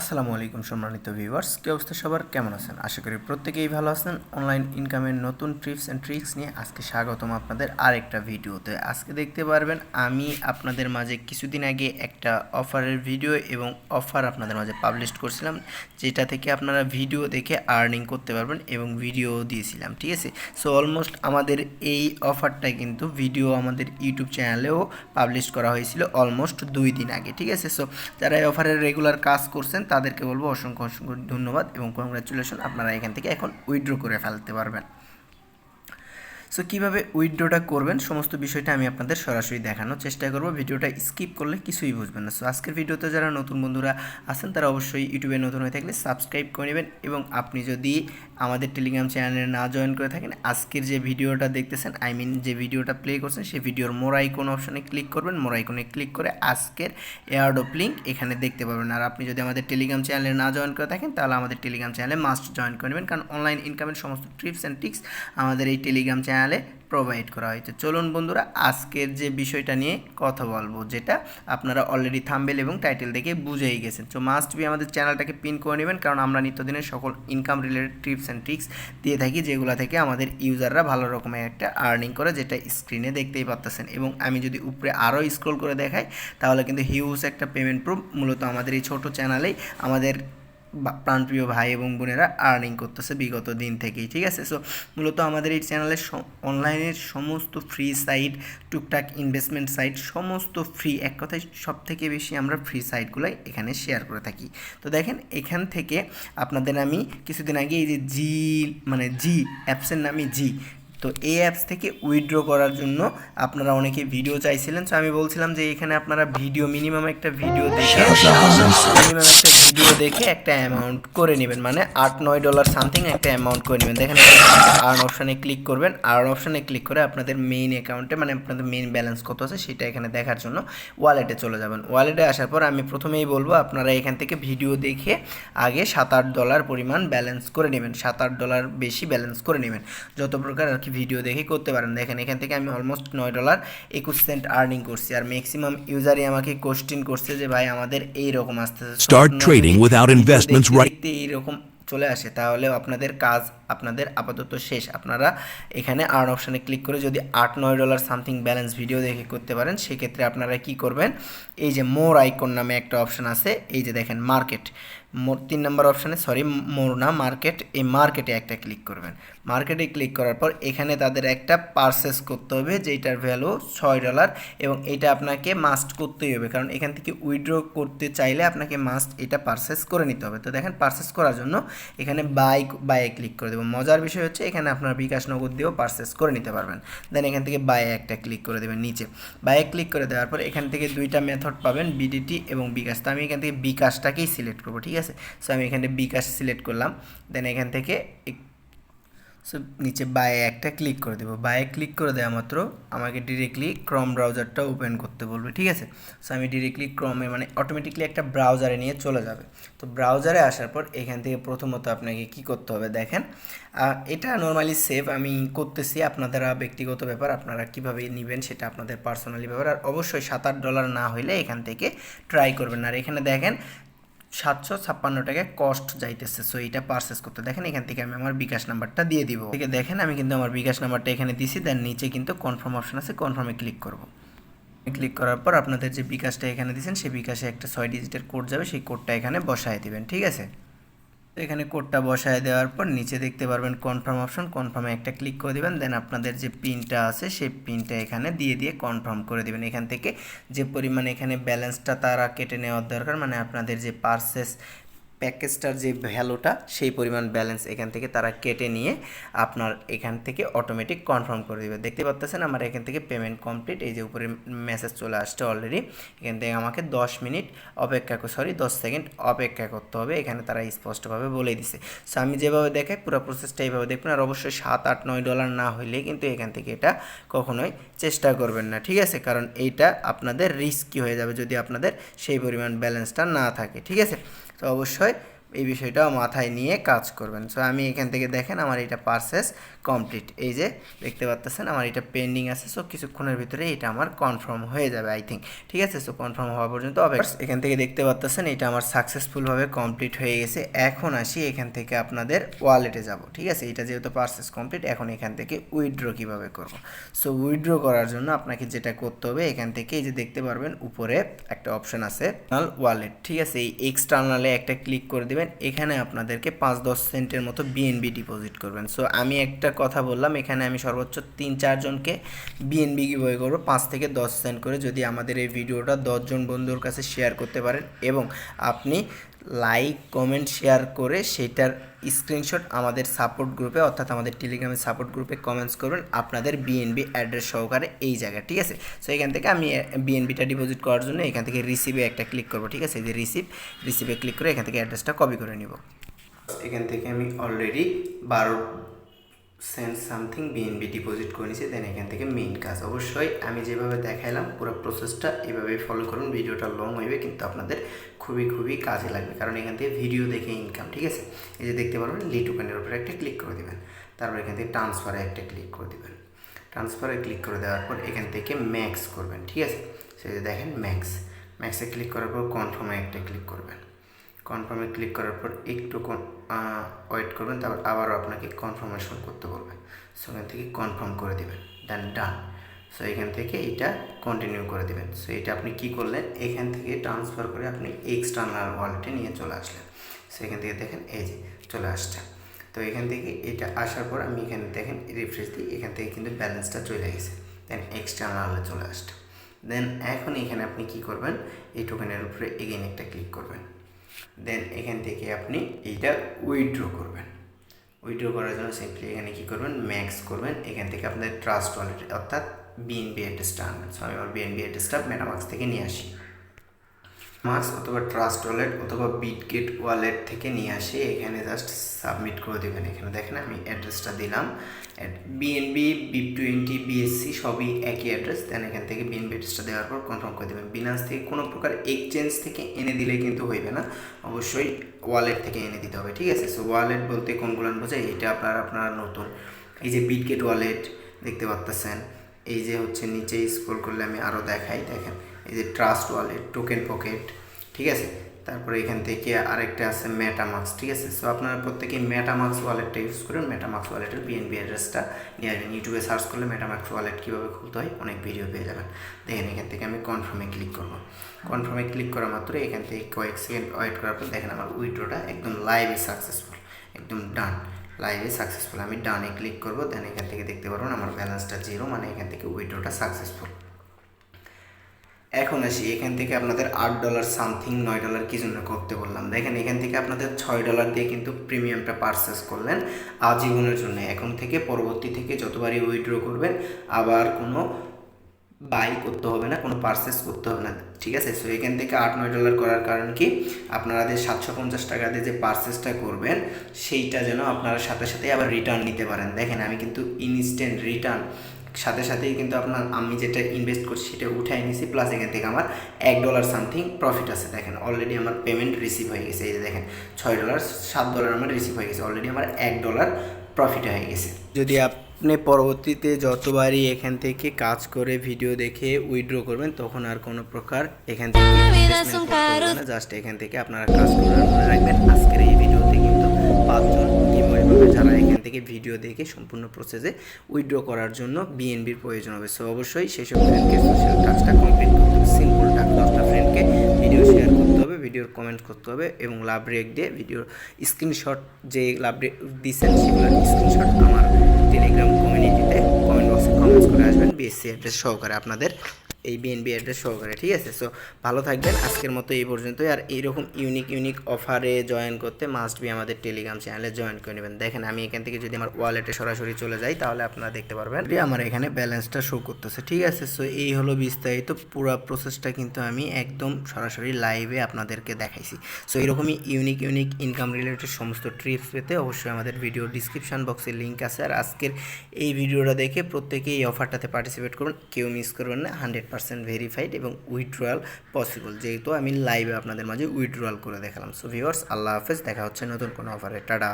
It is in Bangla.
আসসালামু আলাইকুম সম্মানিত ভিউয়ার্স কি অবস্থা সবার? কেমন আছেন? আশা করি প্রত্যেকেই ভালো আছেন। অনলাইন ইনকামের নতুন টিপস অ্যান্ড ট্রিক্স নিয়ে আজকে স্বাগতম আপনাদের আরেকটা ভিডিওতে। আজকে দেখতে পারবেন, আমি আপনাদের মাঝে কিছুদিন আগে একটা অফারের ভিডিও এবং অফার আপনাদের মাঝে পাবলিশ করছিলাম, যেটা থেকে আপনারা ভিডিও দেখে আর্নিং করতে পারবেন এবং ভিডিও দিয়েছিলাম, ঠিক আছে? সো অলমোস্ট আমাদের এই অফারটা কিন্তু ভিডিও আমাদের ইউটিউব চ্যানেলেও পাবলিশ করা হয়েছিল অলমোস্ট দুই দিন আগে, ঠিক আছে? সো যারা এই অফারের রেগুলার কাজ করছেন তাদেরকে বলব অসংখ্য অসংখ্য ধন্যবাদ এবং কংগ্রাচুলেশন আপনারা এখান থেকে এখন উইথড্র করে ফেলতে পারবেন। সো কীভাবে উইথড্রটা করবেন সমস্ত বিষয়টা আমি আপনাদের সরাসরি দেখানোর চেষ্টা করব। ভিডিওটা স্কিপ করলে কিছুই বুঝবেন না। সো আজকের ভিডিওতে যারা নতুন বন্ধুরা আছেন, তারা অবশ্যই ইউটিউবে নতুন হয়ে থাকলে সাবস্ক্রাইব করে নেবেন এবং আপনি যদি আমাদের টেলিগ্রাম চ্যানেলে না জয়েন করে থাকেন, আজকের যে ভিডিওটা দেখতেছেন আই মিন যে ভিডিওটা প্লে করছেন, সেই ভিডিওর মোর আইকন অপশনে ক্লিক করবেন। মোর আইকনে ক্লিক করে আজকের এয়ারডপ লিঙ্ক এখানে দেখতে পাবেন। আর আপনি যদি আমাদের টেলিগ্রাম চ্যানেলে না জয়েন করে থাকেন, তাহলে আমাদের টেলিগ্রাম চ্যানেলে মাস্ট জয়েন করে নেবেন। কারণ অনলাইন ইনকামের সমস্ত ট্রিপস অ্যান্ড টিক্স আমাদের এই টেলিগ্রাম চ্যানেলে প্রোভাইড করা হয়েছে। চলুন বন্ধুরা, আজকের যে বিষয়টা নিয়ে কথা বলব, যেটা আপনারা অলরেডি থাম্বেল এবং টাইটেল দেখে বুঝেই গেছেন। সো মাস্ট বি আমাদের চ্যানেলটাকে পিন করে নেবেন, কারণ আমরা নিত্যদিনের সকল income related tips and tricks দিয়ে থাকি, যেগুলো থেকে আমাদের ইউজাররা ভালো রকমের একটা আর্নিং করে, যেটা স্ক্রিনে দেখতেই পারতেছেন। এবং আমি যদি উপরে আরও স্ক্রল করে দেখাই, তাহলে কিন্তু হিউজ একটা পেমেন্ট প্রুফ মূলত আমাদের এই ছোটো চ্যানেলেই আমাদের প্রাণপ্রিয় ভাই এবং বোনেরা আর্নিং করতেছে বিগত দিন থেকেই, ঠিক আছে? সো মূলত আমাদের এই চ্যানেলে অনলাইনের সমস্ত ফ্রি সাইট টুকটাক ইনভেস্টমেন্ট সাইট সমস্ত ফ্রি এক কথায় সব থেকে বেশি আমরা ফ্রি সাইটগুলাই এখানে শেয়ার করে থাকি। তো দেখেন, এখান থেকে আপনাদের আমি কিছুদিন আগে এই যে জি মানে জি অ্যাপসের নামই জি তো এই অ্যাপস থেকে উইথড্র করার জন্য আপনারা অনেকে ভিডিও চাইছিলেন। তো আমি বলছিলাম যে এখানে আপনারা ভিডিও মিনিমাম একটা ভিডিও দেখে মিনিমাম একটা ভিডিও দেখে একটা অ্যামাউন্ট করে নেবেন। মানে আট নয় ডলার সামথিং একটা অ্যামাউন্ট করে নেবেন। দেখেন আর্ন অপশানে ক্লিক করবেন। আর্ন অপশানে ক্লিক করে আপনাদের মেইন অ্যাকাউন্টে মানে আপনাদের মেইন ব্যালেন্স কত আছে সেটা এখানে দেখার জন্য ওয়ালেটে চলে যাবেন। ওয়ালেটে আসার পর আমি প্রথমেই বলব আপনারা এখান থেকে ভিডিও দেখে আগে সাত আট ডলার পরিমাণ ব্যালেন্স করে নেবেন। সাত আট ডলার বেশি ব্যালেন্স করে নেবেন। যত প্রকার আর কি ভিডিও দেখে করতে পারেন। দেখেন এখান থেকে আমি অলমোস্ট নয় ডলার একুশ সেন্ট আর্নিং করছি। আর ম্যাক্সিমাম ইউজারই আমাকে কোশ্চিন করছে যে ভাই আমাদের এই রকম আসতে start trading without investments right এইরকম চলে আসে। তাহলে আপনাদের কাজ আপনাদের আপাতত শেষ। আপনারা এখানে আর্ন অপশানে ক্লিক করে যদি আট, নয় ডলার সামথিং ব্যালেন্স ভিডিও দেখে করতে পারেন, সেক্ষেত্রে আপনারা কি করবেন? এই যে মোর আইকন নামে একটা অপশান আছে, এই যে দেখেন মার্কেট মোর তিন নম্বর অপশানে সরি মোর না মার্কেট এই মার্কেটে একটা ক্লিক করবেন। মার্কেটে ক্লিক করার পর এখানে তাদের একটা পারচেস করতে হবে যেটার ভ্যালু ছয় ডলার এবং এটা আপনাকে মাস্ট করতেই হবে। কারণ এখান থেকে উইথড্র করতে চাইলে আপনাকে মাস্ট এটা পারচেস করে নিতে হবে। তো দেখেন পারচেস করার জন্য এখানে বাইক বাইয়ে ক্লিক করে দেবো। মজার বিষয় হচ্ছে এখানে আপনার বিকাশ নগদ দিয়েও পারচেস করে নিতে পারবেন। দেন এখান থেকে বায়ে একটা ক্লিক করে দেবেন নিচে। বায়ে ক্লিক করে দেওয়ার পর এখান থেকে দুইটা মেথড পাবেন বিডিটি এবং বিকাশ। তো আমি এখান থেকে বিকাশটাকেই সিলেক্ট করব, ঠিক আছে? সো আমি এখানে বিকাশ সিলেক্ট করলাম। দেন এখান থেকে সো নিচে বায়ে একটা ক্লিক করে দেবো। বায়ে ক্লিক করে দেওয়া মাত্র আমাকে ডিরেক্টলি ক্রম ব্রাউজারটা ওপেন করতে বলবে, ঠিক আছে? সো আমি ডিরেক্টলি ক্রমে মানে অটোমেটিকলি একটা ব্রাউজারে নিয়ে চলে যাবে। তো ব্রাউজারে আসার পর এখান থেকে প্রথমত আপনাকে কি করতে হবে দেখেন। এটা নর্মালি সেভ আমি করতেছি। আপনারা ব্যক্তিগত ব্যাপার, আপনারা কীভাবে নেবেন সেটা আপনাদের পার্সোনালি ব্যাপার। আর অবশ্যই সাত আট ডলার না হইলে এখান থেকে ট্রাই করবেন। আর এখানে দেখেন সাতশো ছাপ্পান্ন টাকায় কস্ট যাইতেছে। সো এইটা পারচেস করতে দেখেন, এখান থেকে আমি আমার বিকাশ নাম্বারটা দিয়ে দিব। থেকে দেখেন, আমি কিন্তু আমার বিকাশ নাম্বারটা এখানে দিছি দেন নিচে কিন্তু কনফার্ম অপশন আছে কনফার্মে ক্লিক করব। ক্লিক করার পর আপনাদের যে বিকাশটা এখানে দিয়েছেন সেই বিকাশে একটা ছয় ডিজিটের কোড যাবে, সেই কোডটা এখানে বসায় দিবেন, ঠিক আছে? তো এখানে কোডটা বসায় দেওয়ার পর নিচে দেখতে পারবেন কনফার্ম অপশন কনফার্মে একটা ক্লিক করে দেবেন দেন আপনাদের যে পিনটা আছে সেই পিনটা এখানে দিয়ে দিয়ে কনফার্ম করে দেবেন। এখান থেকে যে পরিমাণে এখানে ব্যালেন্সটা তারা কেটে নেওয়ার দরকার মানে আপনাদের যে পার্সেস প্যাকেজটার যে ভ্যালুটা, সেই পরিমাণ ব্যালেন্স এখান থেকে তারা কেটে নিয়ে আপনার এখান থেকে অটোমেটিক কনফার্ম করে দেবে। দেখতে পাচ্ছেন আমার এখান থেকে পেমেন্ট কমপ্লিট এই যে উপরে মেসেজ চলে আসছে অলরেডি এখান থেকে আমাকে দশ মিনিট অপেক্ষা সরি দশ সেকেন্ড অপেক্ষা করতে হবে, এখানে তারা স্পষ্টভাবে বলে দিছে। সো আমি যেভাবে দেখাই, পুরো প্রসেসটা এইভাবে দেখবেন, আর অবশ্যই সাত আট নয় ডলার না হইলে কিন্তু এখান থেকে এটা কখনোই চেষ্টা করবেন না, ঠিক আছে? কারণ এইটা আপনাদের রিস্কি হয়ে যাবে যদি আপনাদের সেই পরিমাণ ব্যালেন্সটা না থাকে, ঠিক আছে? তো অবশ্যই এই বিষয়টাও মাথায় নিয়ে কাজ করবেন। সো আমি এখান থেকে দেখেন আমার এটা পারচেস কমপ্লিট এই যে, দেখতে পাচ্তেছেন আমার এটা পেন্ডিং আছে। সো কিছুক্ষণের ভিতরে এটা আমার কনফার্ম হয়ে যাবে আই থিঙ্ক ঠিক আছে? সো কনফার্ম হওয়া পর্যন্ত অপেক্ষা এখান থেকে দেখতে পাচ্তেছেন এটা আমার সাকসেসফুলভাবে কমপ্লিট হয়ে গেছে। এখন আসি এখান থেকে আপনাদের ওয়ালেটে যাব। ঠিক আছে? এটা যেহেতু পারচেস কমপ্লিট এখন এখান থেকে উইথড্র কীভাবে করব? সো উইথড্র করার জন্য আপনাকে যেটা করতে হবে, এখান থেকে এই যে দেখতে পারবেন, উপরে একটা অপশন আছে ওয়ালেট ঠিক আছে? এই এক্সটার্নালে একটা ক্লিক করে দিবেন এখানে আপনাদেরকে পাঁচ দশ সেন্টের মতো বিএনবি ডিপোজিট করবেন। সো আমি একটা কথা বললাম, এখানে আমি সর্বোচ্চ তিন চারজনকে বিএনবি গিভওয়ে করব, পাঁচ থেকে দশ সেন্ট করে যদি আমাদের এই ভিডিওটা দশজন বন্ধুর কাছে শেয়ার করতে পারেন এবং আপনি লাইক কমেন্ট শেয়ার করে সেটার স্ক্রিনশট আমাদের সাপোর্ট গ্রুপে অর্থাৎ আমাদের টেলিগ্রামের সাপোর্ট গ্রুপে কমেন্টস করবেন আপনাদের বিএনবি অ্যাড্রেস সহকারে এই জায়গায়, ঠিক আছে? সো এখান থেকে আমি বিএনবিটা ডিপোজিট করার জন্য এখান থেকে রিসিভে একটা ক্লিক করব, ঠিক আছে? যে রিসিভ রিসিভে ক্লিক করে এখান থেকে অ্যাড্রেসটা কপি করে নিব। এখান থেকে আমি অলরেডি বারো সেন্ট সামথিং বিএনবি ডিপোজিট করে নিয়েছি দেন এখান থেকে মেইন কাজ। অবশ্যই আমি যেভাবে দেখাইলাম, পুরো প্রসেসটা এভাবেই ফলো করুন, ভিডিওটা লং হইবে, কিন্তু আপনাদের খুবই খুবই কাজে লাগবে। কারণ এখান থেকে ভিডিও দেখে ইনকাম ঠিক আছে? এই যে দেখতে পারবেন লিটুকানের উপরে একটা ক্লিক করে দেবেন। তারপর এখান থেকে ট্রান্সফারে একটা ক্লিক করে দেবেন। ট্রান্সফারে ক্লিক করে দেওয়ার পর এখান থেকে ম্যাক্স করবেন, ঠিক আছে? সেই যে দেখেন ম্যাক্স ম্যাক্সে ক্লিক করার পর কনফার্মে একটা ক্লিক করবেন। কনফার্মে ক্লিক করার পর একটু ওয়েট করবেন, তারপর আবারও আপনাকে কনফার্মেশন করতে বলবে। সো এখান থেকে কনফার্ম করে দেবেন দেন ডান সো এখান থেকে এটা কন্টিনিউ করে দেবেন। সো এটা আপনি কি করলেন? এখান থেকে ট্রান্সফার করে আপনি এক্সটার্নাল ওয়ালেটে নিয়ে চলে আসলেন। সো এখান থেকে দেখেন, এই যে চলে আসছে। তো, এখান থেকে এটা আসার পর আমি এখানে দেখেন রিফ্রেশ দিই, এখান থেকে কিন্তু ব্যালেন্সটা চলে গেছে। দেন এক্সটার্নালে চলে আসছে। দেন এখন এখানে আপনি কি করবেন? এই টোকেনের উপরে এগেইন একটা ক্লিক করবেন। দেন এখান থেকে আপনি এইটা উইথড্র করবেন। উইথড্র করার জন্য সিম্পলি এখানে কী করবেন? ম্যাক্স করবেন। এখান থেকে আপনাদের ট্রাস্ট ওয়ালেট অর্থাৎ বিএনবি অ্যাড্রেসটা আনবেন। সো আমি আমার বিএনবি অ্যাড্রেসটা মেটামাক্স থেকে নিয়ে আসি। মাক্স অথবা ট্রাস্ট ওয়ালেট অথবা বিটগেট ওয়ালেট থেকে নিয়ে আসে। এখানে জাস্ট সাবমিট করে দেবেন। এখানে দেখেন আমি অ্যাড্রেসটা দিলাম। বিএনবি বিপ টোয়েন্টি বিএসসি সবই একই অ্যাড্রেস দেন এখান থেকে বিএনবি অ্যাড্রেসটা দেওয়ার পর কনফার্ম করে দেবেন। বিনান্স থেকে কোনো প্রকার এক্সচেঞ্জ থেকে এনে দিলে কিন্তু হইবে না। অবশ্যই ওয়ালেট থেকে এনে দিতে হবে, ঠিক আছে? সো ওয়ালেট বলতে কোনগুলো বোঝায়? এটা আপনার আপনার নতুন। এই যে বিটগেট ওয়ালেট দেখতে পাচ্তেছেন এই যে হচ্ছে নিচে স্ক্রল করলে আমি আরও দেখাই, দেখেন। এই যে ট্রাস্ট ওয়ালেট টোকেন পকেট ঠিক আছে? তারপরে এখান থেকে আরেকটা আছে মেটামাক্স ঠিক আছে? সো আপনারা প্রত্যেকে মেটামাক্স ওয়ালেটটা ইউজ করেন। মেটামাক্স ওয়ালেটের বিএনবি অ্যাড্রেসটা নিয়ে আসবেন। ইউটিউবে সার্চ করলে মেটামাক্স ওয়ালেট কীভাবে খুলতে হয়, অনেক ভিডিও পেয়ে যাবেন। দেখেন, এখান থেকে আমি কনফার্মে ক্লিক করব। কনফার্মে ক্লিক করা মাত্র এখান থেকে কয়েক সেকেন্ড ওয়েট করার পর দেখেন আমার উইড্রোটা একদম লাইভে সাকসেসফুল একদম ডান লাইভে সাকসেসফুল আমি ডানে ক্লিক করব দেন এখান থেকে দেখতে পারবেন আমার ব্যালেন্সটা জিরো মানে এখান থেকে উইড্রোটা সাকসেসফুল এখন আসি, এখান থেকে আপনাদের আট ডলার সামথিং নয় ডলার কি জন্য করতে বললাম? দেখেন, এখান থেকে আপনাদের ছয় ডলার দিয়ে কিন্তু প্রিমিয়ামটা পারচেস করলেন আজীবনের জন্য। এখন থেকে পরবর্তী থেকে যতবারই উইড্রো করবেন, আবার কোনো বাই করতে হবে না, কোনো পারচেস করতে হবে না, ঠিক আছে? সো এখান থেকে আট, নয় ডলার করার কারণ কি? আপনারা যে সাতশো পঞ্চাশ টাকা দিয়ে যে পারচেসটা করবেন, সেইটা যেন আপনারা সাথে সাথে আবার রিটার্ন নিতে পারেন। দেখেন, আমি কিন্তু ইনস্ট্যান্ট রিটার্ন সাথে সাথেই কিন্তু আপনার, আমি যেটা ইনভেস্ট করছি সেটা উঠাই নিয়েছি প্লাস এখান থেকে আমার এক ডলার সামথিং প্রফিট আছে। দেখেন অলরেডি আমার পেমেন্ট রিসিভ হয়ে গেছে। এই যে দেখেন, ছয় ডলার সাত ডলার আমার রিসিভ হয়ে গেছে। অলরেডি আমার এক ডলার প্রফিট হয়ে গেছে। যদি আপনি পরবর্তীতে যতবারই এখান থেকে কাজ করে ভিডিও দেখে উইথড্র করবেন, তখন আর কোনো প্রকার এখান থেকে জাস্ট এখান থেকে আপনারা কাজ মনে রাখবেন। আজকের এই ভিডিওতে কিন্তু পাঁচজন যারা এখান থেকে ভিডিও দেখে সম্পূর্ণ প্রসেসে উইড্রো করার জন্য বিএনবির প্রয়োজন হবে। সো অবশ্যই সেসব ফ্রেন্ডকে সোশ্যাল টাচটা কমপ্লিট করতে হবে। সিম্পল টাচ দশটা ফ্রেন্ডকে ভিডিও শেয়ার করতে হবে ভিডিওর কমেন্ট করতে হবে এবং লাভ রেক দিয়ে ভিডিওর স্ক্রিনশট যে লাভ রেক দিচ্ছেন সেগুলোর স্ক্রিনশট আমার টেলিগ্রাম কমিউনিটিতে কমেন্ট বক্সে কমেন্টস করে আসবেন বিএসসি অ্যাড্রেস সহকারে আপনাদের এই বিএনবি অ্যাড্রেস সহকারে, ঠিক আছে? সো ভালো থাকবেন। আজকের মতো এই পর্যন্তই। আর এইরকম ইউনিক ইউনিক অফারে জয়েন করতে মাস্ট বি আমাদের টেলিগ্রাম চ্যানেলে জয়েন করে নেবেন। দেখেন, আমি এখান থেকে যদি আমার ওয়ালেটে সরাসরি চলে যাই, তাহলে আপনারা দেখতে পারবেন আমার এখানে ব্যালেন্সটা শো করতেছে, ঠিক আছে? সো এই হলো বিস্তারিত পুরো প্রসেসটা কিন্তু আমি একদম সরাসরি লাইভে আপনাদেরকে দেখাইছি। সো এরকমই ইউনিক ইউনিক ইনকাম রিলেটেড সমস্ত ট্রিপস পেতে অবশ্যই আমাদের ভিডিও ডিসক্রিপশন বক্সে লিঙ্ক আছে। আর আজকের এই ভিডিওটা দেখে প্রত্যেকে এই অফারটাতে পার্টিসিপেট করুন। কেউ মিস করবেন না হান্ড্রেড পার্সেন্ট ভেরিফাইড এবং উইথড্রয়াল পসিবল যেহেতু আমি লাইভে আপনাদের মাঝে উইথড্রয়াল করে দেখালাম। সো ভিউয়ার্স আল্লাহ হাফেজ, দেখা হচ্ছে নতুন কোনো অফারে টাটা।